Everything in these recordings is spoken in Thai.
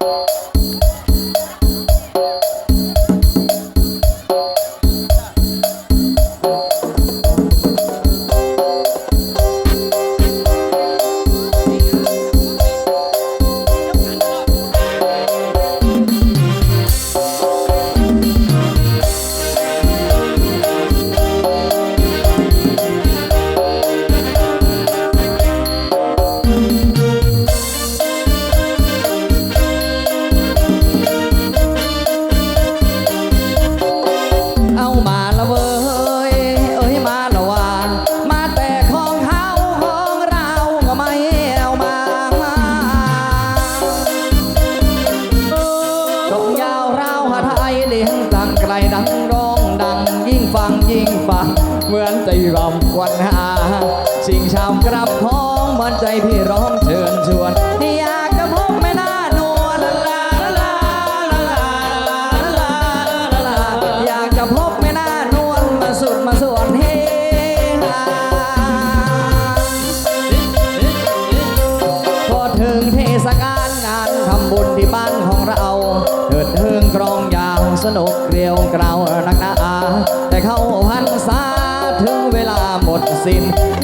Bye. รำควันหา สิ่งชามกรับท้องมือนใจพี่ร้องเชิญชวนอยากจะพบไม่น่านวลลาลาลาลาลาลาลาอยากจะพบไม่น่านวลมาสุดมาส่วนเฮฮาพอถึงเทศกาลงานทำบุญที่บ้านของเราเถิดเทิงกรองยาวสนุกเกลียวกราว สิ้น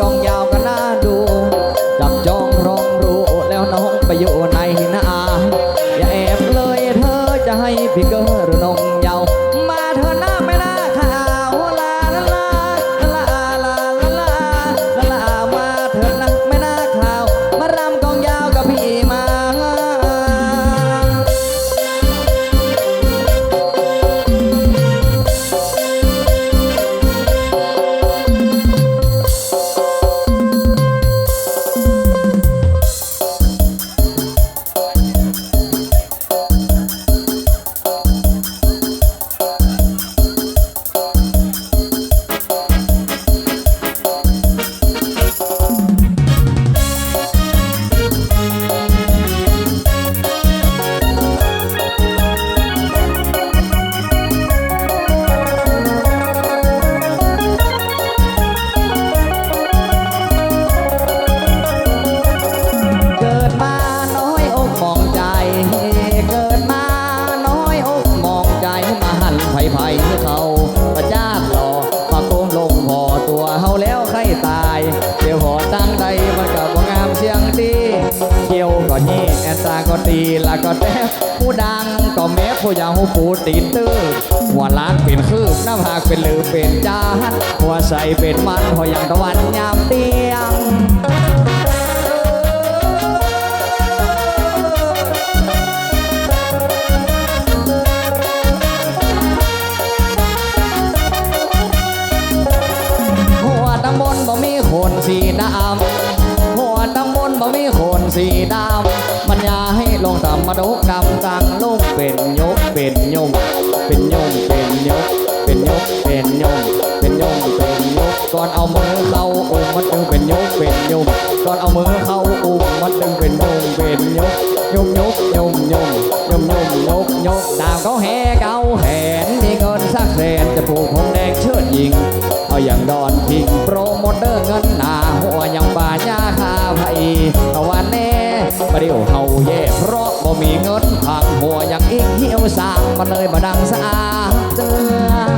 กองยาวกัน นี่แอนตาก็ตีละก็แทบผู้ดังก็แม้ผู้ยาวหูปูตีนตื้อหัวล้านเป็นคืบหน้าผากเป็นลือเป็นจานหัวใสเป็นมันพออย่างตะวันยามเตียง มาดกำตังลงเป็นยกเป็นยมเป็นยมเป็นยกเป็นยกเป็นยมเป็นยมเป็นยกก่อนเอามือเข้าอุ้มมันดึงเป็นยกเป็นยมก่อนเอามือเข้าอุ้มมันดึงเป็นยมเป็นยกยมยกยมยมยมยมยกยกดาวเขาแห่เกาแหนมีเงินสักแสนจะปลูกหงแดงเชิดยิงเอาอย่างดอนพิงโปรโมเตอร์เงินหนาหัวย่างป่าญ้าคาไผ่ตะวันแน่ ประเดี๋ยวเฮาแย่เพราะบ่มีเงินทางหัวอย่างอีกเหี่ยวสางมันเลยมาดังสะอาดเจอ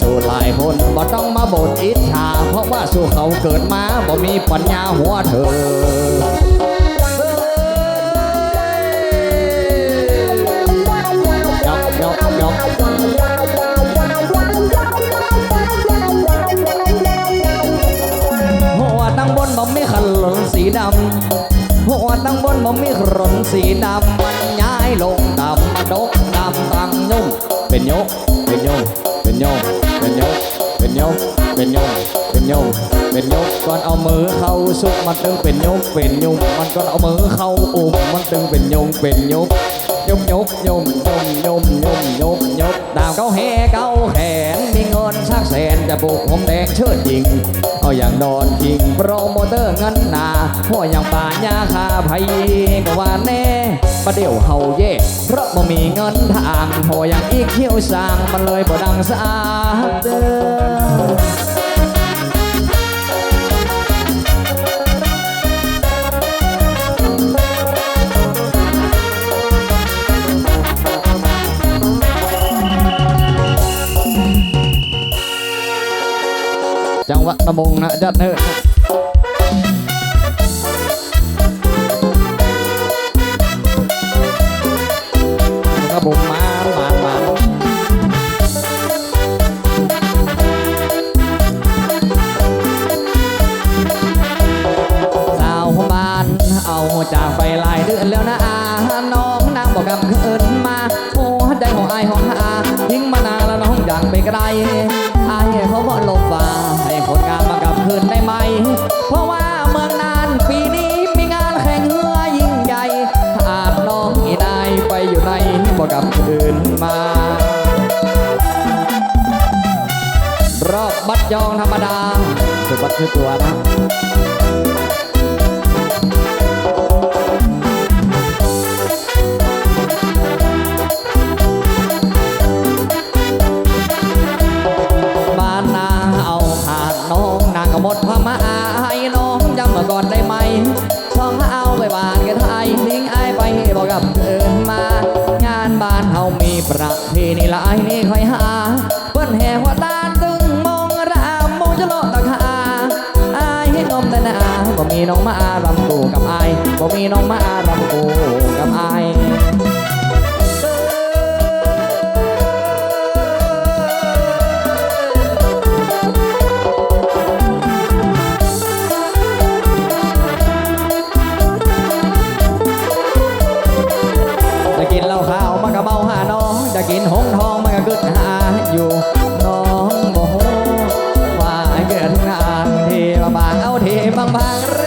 สู่หลายคนบ่ต้องมาบ่นอิจฉาเพราะว่าสู่เขาเกิดมาบ่มีปัญญาหัวเธอยกยกยกหัวตั้งบนบ่มีขลนสีดำหัวตั้งบนบ่มีขลนสีดำมันย้ายลงดำดกดำตังยุ่งเป็นโยเป็นโยเป็นโย เป็นยกเป็นยกเป็นยงเป็นยงเป็นยกก่อนเอามือเข้าสุกมันตึงเป็นยกเป็นยุงมันก่อนเอามือเข้าอุ้มมันตึงเป็นยงเป็นยุกยมยกยมยมยมยมยมยกดาวเขาแห่เขาแขนมีเงินชักแสนจะบุกผมแดงเชิดยิง เอาอย่างดอนยิงโปรโมเตอร์เงินหนาหัวอย่างป่ายาคาไพก็ว่าแน่ประเดี๋ยวเฮาเย่เพราะบ่มีเงินทาง โหอย่างอีกเขี้ยวสางมันเลยบ่ดังสาเด้อจังหวะตะมงนะจัดเถอ บัตรคือตัวนะ น้องกับอายจะกินเหล้าขาวมันก็เมาหาน้องจะกินหงทองมันก็กึดหาอยู่น้องโมโหว่าเกิดงานทีบาบางเอาทีบางบางบาง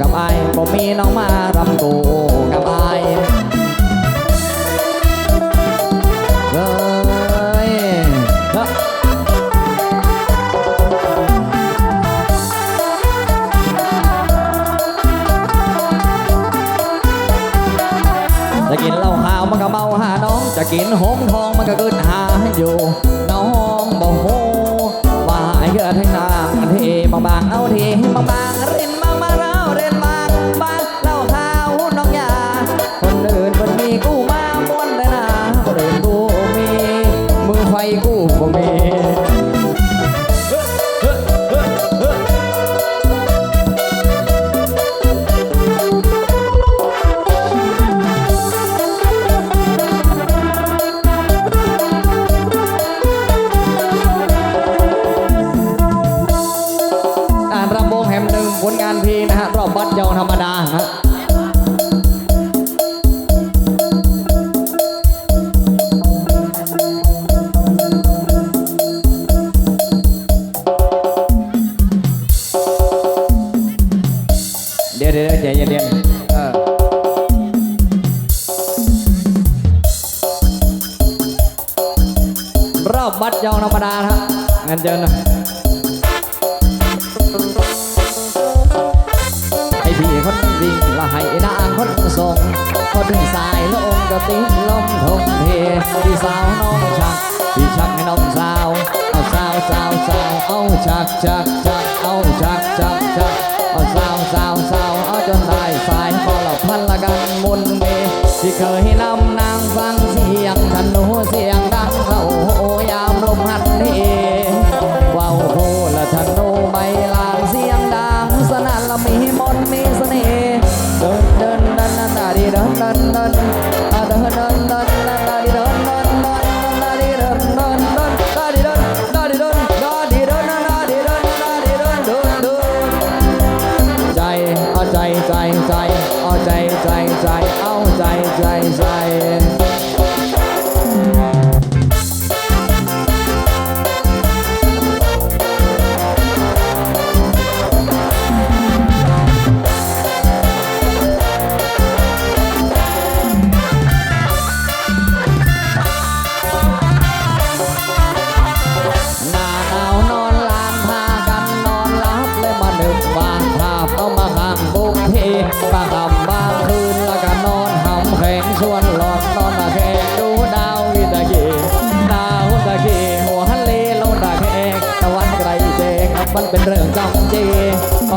กับไอายบ่มีน้องมารำกูกับอายเอ้ยฮะจะกินเหล้าขาวมันก็เมาหาน้อง จะกินหงทองมันก็กึดหาอยู่ น้องบอกโหว่าให้เกิดให้นา รรมดานะเดี๋ยวเดี๋ยวใจเย็นๆเออรอบบัตรยองธรรมดานะครับงั้นเจอนะ วิ่งละให้นางคนส่งพอถึงสายลงก็ติ้งลมทงเทพี่สาวน้องชักพี่ชักให้น้องสาวเอาสาวสาวสาวเอาชักชักชักเอาชักชักชักเอาสาวสาวสาวเอาจนได้สายพอเราพันละกันมุนเมที่เคยนำนางฟังเสียงธนูเสียง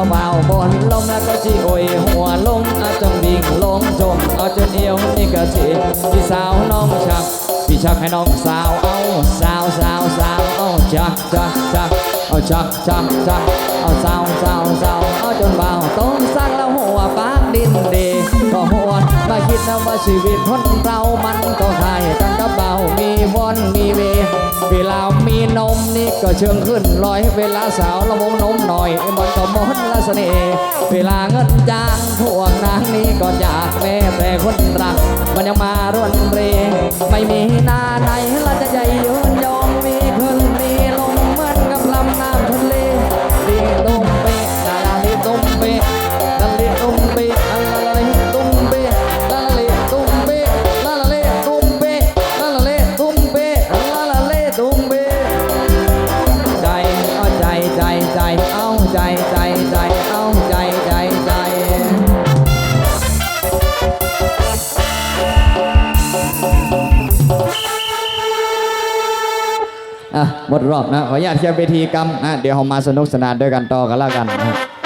เบาบนลมแล้วก็จีโอยหัวลงอาจนดิ่งลงจมเอาจนเอวนี่ก็จีพี่สาวน้องชักพี่ชักให้น้องสาวเอาสาวสาวสาวเอาชักชักชักเอาชักชักชักเอาสาวสาวสาวเอาจนเบาต้นสร้างแล้วหัวปากดินดี นะว่าชีวิตคนเรามันก็คล้ายกันกับเบามีวอนมีเว เวลามีนมนี่ก็เชิงขึ้นลอยเวลาสาวละวงนมหน่อยมันก็มนละเสน่ห์เวลาเงินจางพวกนางนี้ก็อยากแม่แต่คนรัก มันยังมาร่วนเรไม่มีหน้าไหนละจะใหญ่ยืนยองมีขึ้น มดรอบนะขออนุญาตเคลียร์เวทีกรรมนะเดี๋ยวเรามาสนุกสนานด้วยกันต่อกันแล้วกันนะ